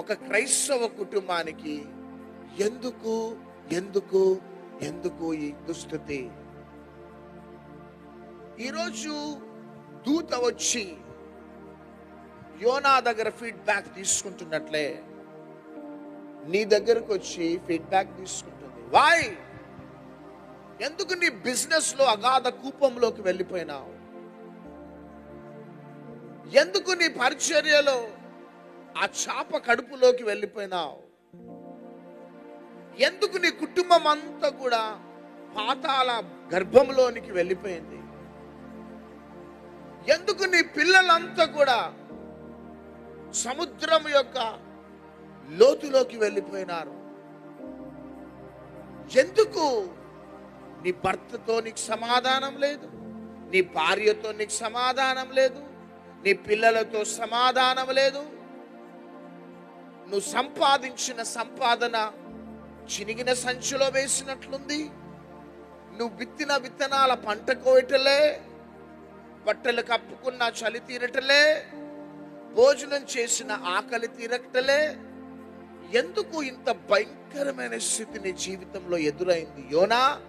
ఒక క్రైస్తవ కుటుంబానికి ఎందుకు ఎందుకు ఎందుకు ఈ దుస్థితి? ఈరోజు దూత వచ్చి యోనా దగ్గర ఫీడ్బ్యాక్ తీసుకుంటున్నట్లే. నీ దగ్గరకు వచ్చి ఫీడ్బ్యాక్ తీసుకుంటుంది. వాయ్ ఎందుకు నీ బిజినెస్లో అగాధ కూపంలోకి వెళ్ళిపోయినావు? ఎందుకు నీ పరిచర్యలో ఆ చాప కడుపులోకి వెళ్ళిపోయినావు. ఎందుకు నీ కుటుంబం అంతా కూడా పాతాల గర్భంలోనికి వెళ్ళిపోయింది? ఎందుకు నీ పిల్లలంతా కూడా సముద్రం యొక్క లోతులోకి వెళ్ళిపోయినారు? ఎందుకు నీ భర్తతో నీకు సమాధానం లేదు? నీ భార్యతో నీకు సమాధానం లేదు? నీ పిల్లలతో సమాధానం లేదు? నువ్వు సంపాదించిన సంపాదన చినిగిన సంచిలో వేసినట్లుంది. నువ్వు విత్తిన విత్తనాల పంట కోయటలే బట్టలు కప్పుకున్న చలి తీరటలే భోజనం చేసిన ఆకలి తీరటలే. ఎందుకు ఇంత భయంకరమైన స్థితి నీ జీవితంలో ఎదురైంది? యోనా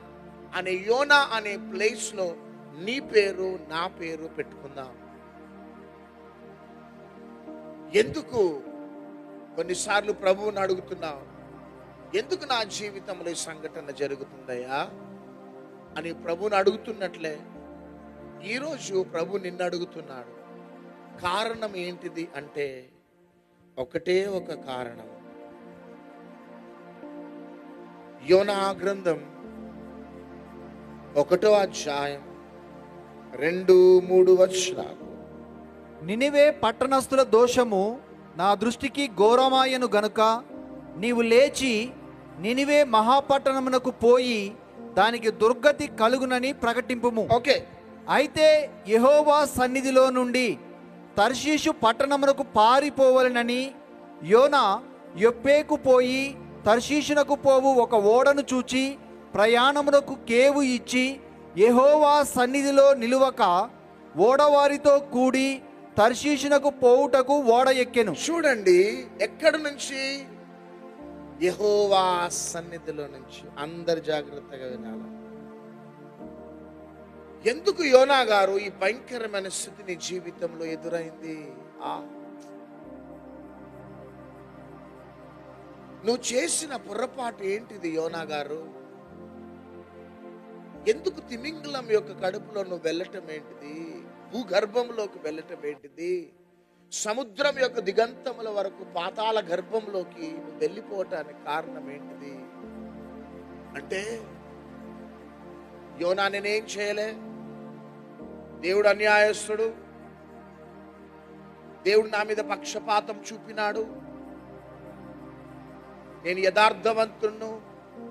అనే యోనా అనే ప్లేస్లో నీ పేరు నా పేరు పెట్టుకుందాం. ఎందుకు కొన్నిసార్లు ప్రభువుని అడుగుతున్నావు ఎందుకు నా జీవితంలో ఈ సంఘటన జరుగుతుందయ్యా? అని ప్రభువుని అడుగుతున్నట్లే ఈరోజు ప్రభు నిన్ను అడుగుతున్నాడు. కారణం ఏంటిది అంటే ఒకటే ఒక కారణం. యోనా గ్రంథం ఒకటో అధ్యాయం రెండు మూడు వచనాలు. నినివే పట్టణస్థుల దోషము నా దృష్టికి ఘోరమాయను గనుక నీవు లేచి నినివే మహాపట్టణమునకు పోయి దానికి దుర్గతి కలుగునని ప్రకటింపుము. ఓకే. అయితే యెహోవా సన్నిధిలో నుండి తర్షీషు పట్టణమునకు పారిపోవలనని యోనా యొప్పేకు పోయి తర్షీషునకు పోవు ఒక ఓడను చూచి ప్రయాణమునకు కేవు ఇచ్చి యెహోవా సన్నిధిలో నిలువక ఓడవారితో కూడి తర్శీషునకు పోవుటకు ఓడ ఎక్కెను. చూడండి ఎక్కడి నుంచి? యహోవా సన్నిధిలో నుంచి. అందరు జాగ్రత్తగా వినాలి. ఎందుకు యోనా గారు ఈ భయంకరమైన స్థితి నీ జీవితంలో ఎదురైంది? ఆ. నువ్వు చేసిన పొరపాటు ఏంటిది యోనా గారు? ఎందుకు తిమింగలం యొక్క కడుపులో నువ్వు వెళ్ళటం ఏంటిది? భూగర్భంలోకి వెళ్ళటం ఏంటిది? సముద్రం యొక్క దిగంతముల వరకు పాతాల గర్భంలోకి నువ్వు వెళ్ళిపోవటానికి కారణం ఏంటిది? అంటే యోనా నేనేం చేయలే? దేవుడు అన్యాయస్తుడు. దేవుడు నా మీద పక్షపాతం చూపినాడు. నేను యథార్థవంతుణ్ణు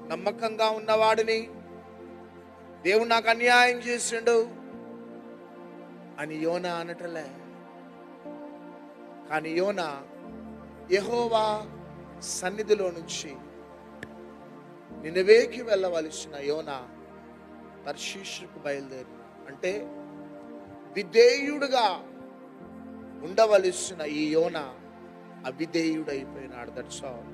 నమ్మకంగా ఉన్నవాడిని. దేవుడు నాకు అన్యాయం చేసిండు. అని యోన అనటలే. కానీ యోన యహోవా సన్నిధిలో నుంచి నినవేకి వెళ్ళవలసిన యోన తర్షీషుకు బయలుదేరి. అంటే విధేయుడుగా ఉండవలసిన ఈ యోన అవిధేయుడైపోయినాడు. That's all